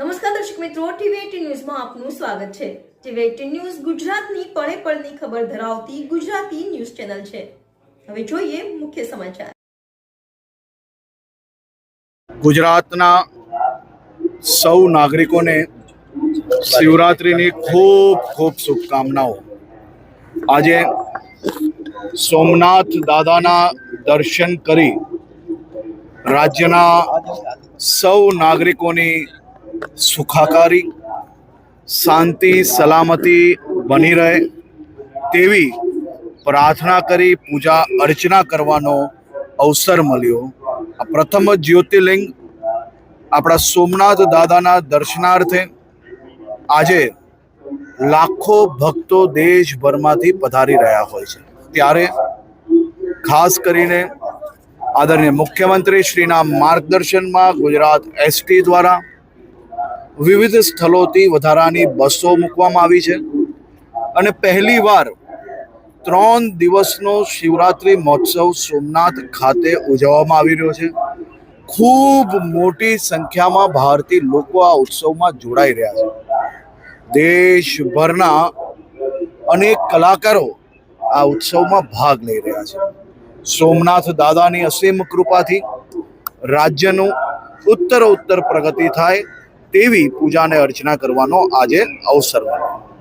નમસ્કાર દર્શક મિત્રો, ટીવી ન્યૂઝમાં આપનું સ્વાગત છે. ટીવી ન્યૂઝ ગુજરાતની પળે પળની ખબર ધરાવતી ગુજરાતી ન્યૂઝ ચેનલ છે. હવે જોઈએ મુખ્ય સમાચાર. ગુજરાતના સૌ નાગરિકોને શિવરાત્રિની ખૂબ ખૂબ શુભકામનાઓ. આજે સોમનાથ દાદાના દર્શન કરી રાજ્યના સૌ નાગરિકોની સુખાકારી, શાંતિ, સલામતી બની રહે તેવી પ્રાર્થના કરી, પૂજા, અર્ચના કરવાનો અવસર મળ્યો. આ પ્રથમ જ્યોતિર્લિંગ આપણા સોમનાથ દાદાના દર્શનાર્થે આજે લાખો ભક્તો દેશભરમાંથી પધારી રહ્યા હોય છે. ત્યારે ખાસ કરીને આદરણીય મુખ્યમંત્રી શ્રીના માર્ગદર્શનમાં ગુજરાત એસટી દ્વારા વિવિધ સ્થળોથી વધારાની બસો મૂકવામાં આવી છે. અને પહેલીવાર ત્રણ દિવસનો શિવરાત્રિ મહોત્સવ સોમનાથ ખાતે ઉજવવામાં આવી રહ્યો છે. ખૂબ મોટી સંખ્યામાં ભારતીય લોકો આ ઉત્સવમાં જોડાઈ રહ્યા છે. દેશભરના અનેક કલાકારો આ ઉત્સવમાં ભાગ લઈ રહ્યા છે. સોમનાથ દાદાની અસીમ કૃપાથી રાજ્યનું ઉત્તર ઉત્તર પ્રગતિ થાય તેવી પૂજાને અર્ચના કરવાનો આજે અવસર મળ્યો